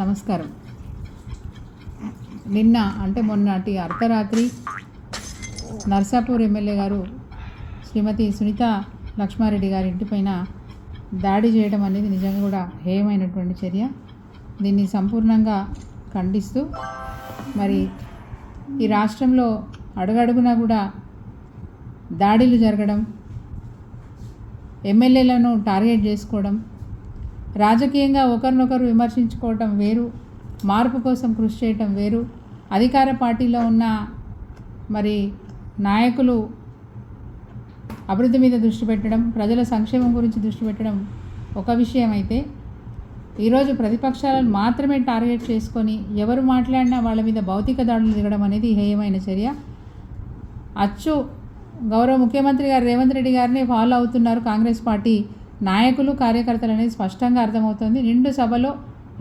నమస్కారం. నిన్న అంటే మొన్నటి అర్ధరాత్రి నర్సాపూర్ ఎమ్మెల్యే గారు శ్రీమతి సునీత లక్ష్మారెడ్డి గారి ఇంటిపైన దాడి చేయడం అనేది నిజంగా కూడా హేయమైనటువంటి చర్య. దీన్ని సంపూర్ణంగా ఖండిస్తూ మరి ఈ రాష్ట్రంలో అడుగడుగునా కూడా దాడులు జరగడం ఎమ్మెల్యేలను టార్గెట్ చేసుకోవడం రాజకీయంగా ఒకరినొకరు విమర్శించుకోవటం వేరు మార్పు కోసం కృషి చేయటం వేరు. అధికార పార్టీలో ఉన్న మరి నాయకులు అభివృద్ధి మీద దృష్టి పెట్టడం ప్రజల సంక్షేమం గురించి దృష్టి పెట్టడం ఒక విషయం అయితే ఈరోజు ప్రతిపక్షాలను మాత్రమే టార్గెట్ చేసుకొని ఎవరు మాట్లాడినా వాళ్ళ మీద భౌతిక దాడులు దిగడం అనేది హేయమైన చర్య. అచ్చు గౌరవ ముఖ్యమంత్రి గారు రేవంత్ రెడ్డి గారిని ఫాలో అవుతున్నారు కాంగ్రెస్ పార్టీ నాయకులు కార్యకర్తలు అనేది స్పష్టంగా అర్థమవుతుంది. నిండు సభలో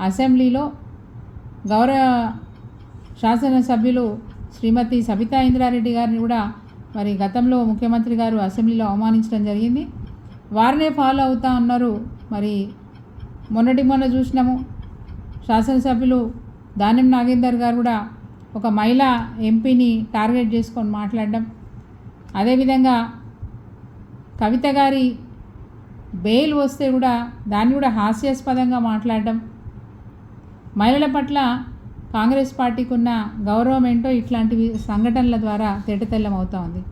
అసెంబ్లీలో గౌరవ శాసనసభ్యులు శ్రీమతి సబితా ఇంద్రారెడ్డి గారిని కూడా మరి గతంలో ముఖ్యమంత్రి గారు అసెంబ్లీలో అవమానించడం జరిగింది. వారినే ఫాలో అవుతా ఉన్నారు మరి మొన్నటి మొన్న చూసినాము. శాసనసభ్యులు దానిం నాగేందర్ గారు కూడా ఒక మహిళా ఎంపీని టార్గెట్ చేసుకొని మాట్లాడడం. అదేవిధంగా కవిత గారి బెయిల్ వస్తే కూడా దాన్ని కూడా హాస్యాస్పదంగా మాట్లాడడం. మహిళల పట్ల కాంగ్రెస్ పార్టీకి ఉన్న గౌరవం ఏంటో ఇట్లాంటివి సంఘటనల ద్వారా తేటతెల్లం ఉంది.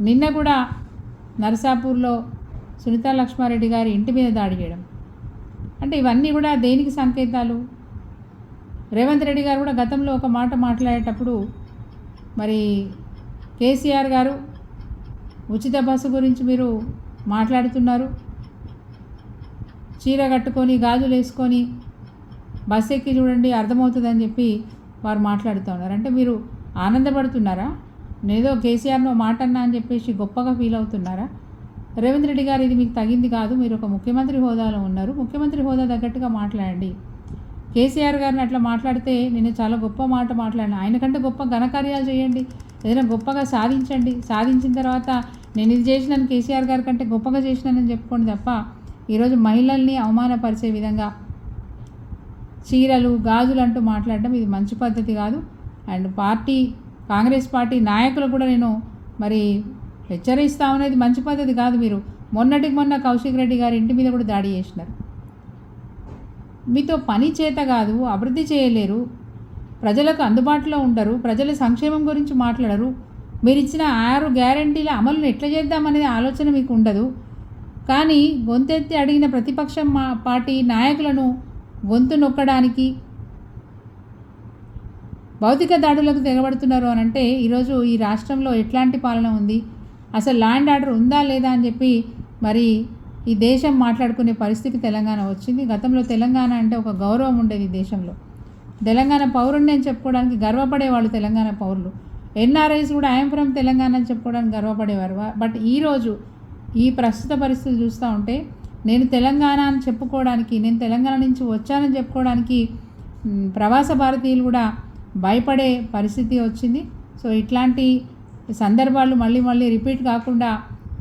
నిన్న కూడా నరసాపూర్లో సునీతా లక్ష్మారెడ్డి గారి ఇంటి మీద దాడి చేయడం. అంటే ఇవన్నీ కూడా దేనికి సంకేతాలు? రేవంత్ రెడ్డి గారు కూడా గతంలో ఒక మాట మాట్లాడేటప్పుడు మరి కేసీఆర్ గారు ఉచిత బస్సు గురించి మీరు మాట్లాడుతున్నారు. చీర కట్టుకొని గాజులు వేసుకొని బస్ ఎక్కి చూడండి అర్థమవుతుందని చెప్పి వారు మాట్లాడుతూ ఉన్నారు. అంటే మీరు ఆనందపడుతున్నారా? నేదో కేసీఆర్నో మాట అన్నా అని చెప్పేసి గొప్పగా ఫీల్ అవుతున్నారా? రేవంత్ రెడ్డి గారు ఇది మీకు తగింది కాదు మీరు ఒక ముఖ్యమంత్రి హోదాలో ఉన్నారు. ముఖ్యమంత్రి హోదా తగ్గట్టుగా మాట్లాడండి. కేసీఆర్ గారిని అట్లా మాట్లాడితే నేను చాలా గొప్ప మాట మాట్లాడిన. ఆయనకంటే గొప్ప ఘనకార్యాలు చేయండి. ఏదైనా గొప్పగా సాధించండి. సాధించిన తర్వాత నేను ఇది చేసినాను కేసీఆర్ గారి కంటే గొప్పగా చేసినానని చెప్పుకోండి తప్ప ఈరోజు మహిళల్ని అవమానపరిచే విధంగా చీరలు గాజులు అంటూ మాట్లాడడం ఇది మంచి పద్ధతి కాదు. అండ్ పార్టీ కాంగ్రెస్ పార్టీ నాయకులు కూడా నేను మరి హెచ్చరిస్తా అనేది మంచి పద్ధతి కాదు మీరు. మొన్నటికి మొన్న కౌశిక్ రెడ్డి గారి ఇంటి మీద కూడా దాడి చేసినారు. మీతో పని చేత కాదు అభివృద్ధి చేయలేరు. ప్రజలకు అందుబాటులో ఉండరు. ప్రజల సంక్షేమం గురించి మాట్లాడరు. మీరు ఇచ్చిన ఆరు గ్యారంటీల అమలును ఎట్లా చేద్దామనేది ఆలోచన మీకు ఉండదు కానీ గొంతెత్తి అడిగిన ప్రతిపక్షం మా పార్టీ నాయకులను గొంతు నొక్కడానికి భౌతిక దాడులకు తెగబడుతున్నారు అని అంటే ఈరోజు ఈ రాష్ట్రంలో ఎట్లాంటి పాలన ఉంది? అసలు ల్యాండ్ ఆర్డర్ ఉందా లేదా అని చెప్పి మరి ఈ దేశం మాట్లాడుకునే పరిస్థితి తెలంగాణ వచ్చింది. గతంలో తెలంగాణ అంటే ఒక గౌరవం ఉండేది ఈ దేశంలో. తెలంగాణ పౌరుణ్ణి అని చెప్పుకోవడానికి గర్వపడేవాళ్ళు తెలంగాణ పౌరులు. ఎన్ఆర్ఐస్ కూడా ఐఎమ్ ఫ్రమ్ తెలంగాణ అని చెప్పుకోవడానికి గర్వపడేవారు. బట్ ఈరోజు ఈ ప్రస్తుత పరిస్థితులు చూస్తూ ఉంటే నేను తెలంగాణ అని చెప్పుకోవడానికి నేను తెలంగాణ నుంచి వచ్చానని చెప్పుకోవడానికి ప్రవాస భారతీయులు కూడా భయపడే పరిస్థితి వచ్చింది. సో ఇట్లాంటి సందర్భాలు మళ్ళీ మళ్ళీ రిపీట్ కాకుండా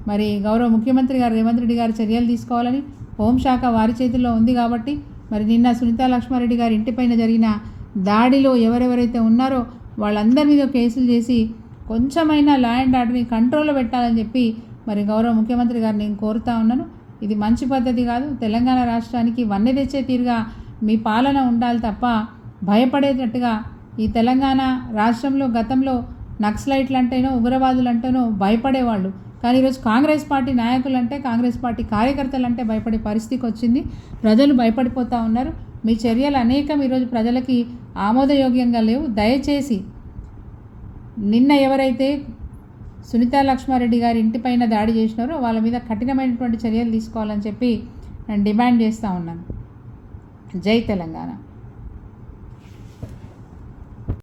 మరి గౌరవ ముఖ్యమంత్రి గారు రేవంత్ రెడ్డి గారు చర్యలు తీసుకోవాలని హోంశాఖ వారి చేతుల్లో ఉంది కాబట్టి మరి నిన్న సునీతా లక్ష్మారెడ్డి గారి ఇంటిపైన జరిగిన దాడిలో ఎవరెవరైతే ఉన్నారో వాళ్ళందరి మీద కేసులు చేసి కొంచెమైనా లా అండ్ ఆర్డర్ని కంట్రోల్లో పెట్టాలని చెప్పి మరి గౌరవ ముఖ్యమంత్రి గారు నేను కోరుతా ఉన్నాను. ఇది మంచి పద్ధతి కాదు. తెలంగాణ రాష్ట్రానికి వన్నె తెచ్చే తీరుగా మీ పాలన ఉండాలి తప్ప భయపడేటట్టుగా ఈ తెలంగాణ రాష్ట్రంలో గతంలో నక్సలైట్లు అంటేనో ఉగ్రవాదులు అంటేనో భయపడేవాళ్ళు. కానీ ఈరోజు కాంగ్రెస్ పార్టీ నాయకులు అంటే కాంగ్రెస్ పార్టీ కార్యకర్తలు అంటే భయపడే పరిస్థితికి వచ్చింది. ప్రజలు భయపడిపోతూ ఉన్నారు. మీ చర్యలు అనేకం ఈరోజు ప్రజలకి ఆమోదయోగ్యంగా లేవు. దయచేసి నిన్న ఎవరైతే సునీతా లక్ష్మారెడ్డి గారి ఇంటిపైన దాడి చేసినారో వాళ్ళ మీద కఠినమైనటువంటి చర్యలు తీసుకోవాలని చెప్పి నేను డిమాండ్ చేస్తూ ఉన్నాను. జై తెలంగాణ.